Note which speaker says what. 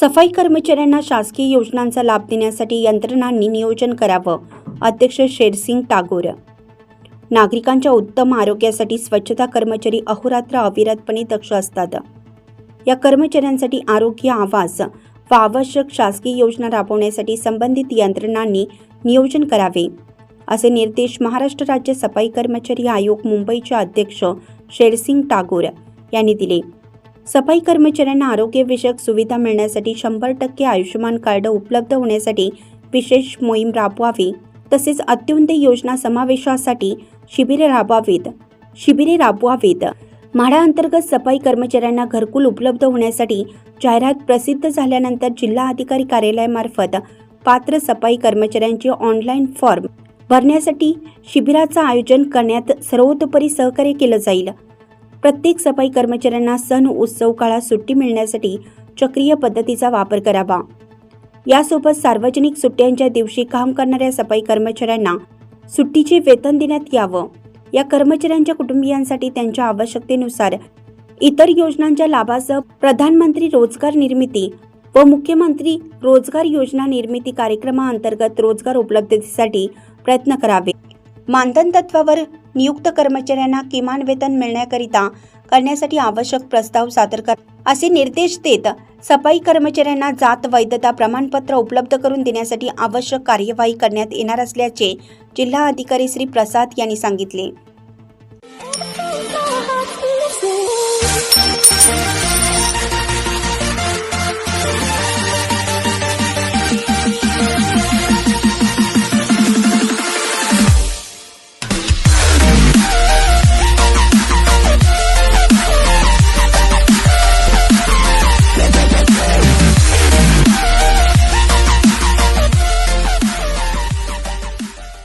Speaker 1: सफाई कर्मचाऱ्यांना शासकीय योजनांचा लाभ देण्यासाठी यंत्रणांनी नियोजन करावं. अध्यक्ष शेरसिंग टागोर. नागरिकांच्या उत्तम आरोग्यासाठी स्वच्छता कर्मचारी अहोरात्र अविरतपणे दक्ष असतात. या कर्मचाऱ्यांसाठी आरोग्य आवास व आवश्यक शासकीय योजना राबवण्यासाठी संबंधित यंत्रणांनी नियोजन करावे असे निर्देश महाराष्ट्र राज्य सफाई कर्मचारी आयोग मुंबईचे अध्यक्ष शेरसिंग टागोर यांनी दिले. सफाई कर्मचाऱ्यांना आरोग्यविषयक सुविधा मिळण्यासाठी शंभर टक्के आयुष्यमान कार्ड उपलब्ध होण्यासाठी विशेष मोहीम राबवावी. तसेच अत्युन्नत योजना समावेशासाठी शिबिरे राबवावीत. शिबिरे राबवावीत. म्हाडा अंतर्गत सफाई कर्मचाऱ्यांना घरकुल उपलब्ध होण्यासाठी जाहिरात प्रसिद्ध झाल्यानंतर जिल्हा अधिकारी कार्यालयामार्फत पात्र सफाई कर्मचाऱ्यांचे ऑनलाईन फॉर्म भरण्यासाठी शिबिराचं आयोजन करण्यात सर्वतोपरी सहकार्य केलं जाईल. प्रत्येक सफाई कर्मचाऱ्यांना सण उत्सव काळात सुट्टी मिळण्यासाठी चक्रीय पद्धतीचा वापर करावा. यासोबत सार्वजनिक सुट्ट्यांच्या दिवशी काम करणाऱ्या सफाई कर्मचाऱ्यांना सुट्टीचे वेतन देण्यात यावं. या कर्मचाऱ्यांच्या कुटुंबियांसाठी त्यांच्या आवश्यकतेनुसार इतर योजनांच्या लाभासह प्रधानमंत्री रोजगार निर्मिती व मुख्यमंत्री रोजगार योजना निर्मिती कार्यक्रमाअंतर्गत रोजगार उपलब्धतेसाठी प्रयत्न करावे. मानधन तत्वावर नियुक्त कर्मचाऱ्यांना किमान वेतन मिळण्याकरिता करण्यासाठी आवश्यक प्रस्ताव सादर कर असे निर्देश देत सफाई कर्मचाऱ्यांना जात वैधता प्रमाणपत्र उपलब्ध करून देण्यासाठी आवश्यक कार्यवाही करण्यात येणार असल्याचे जिल्हा अधिकारी श्री प्रसाद यांनी सांगितले
Speaker 2: Thank you.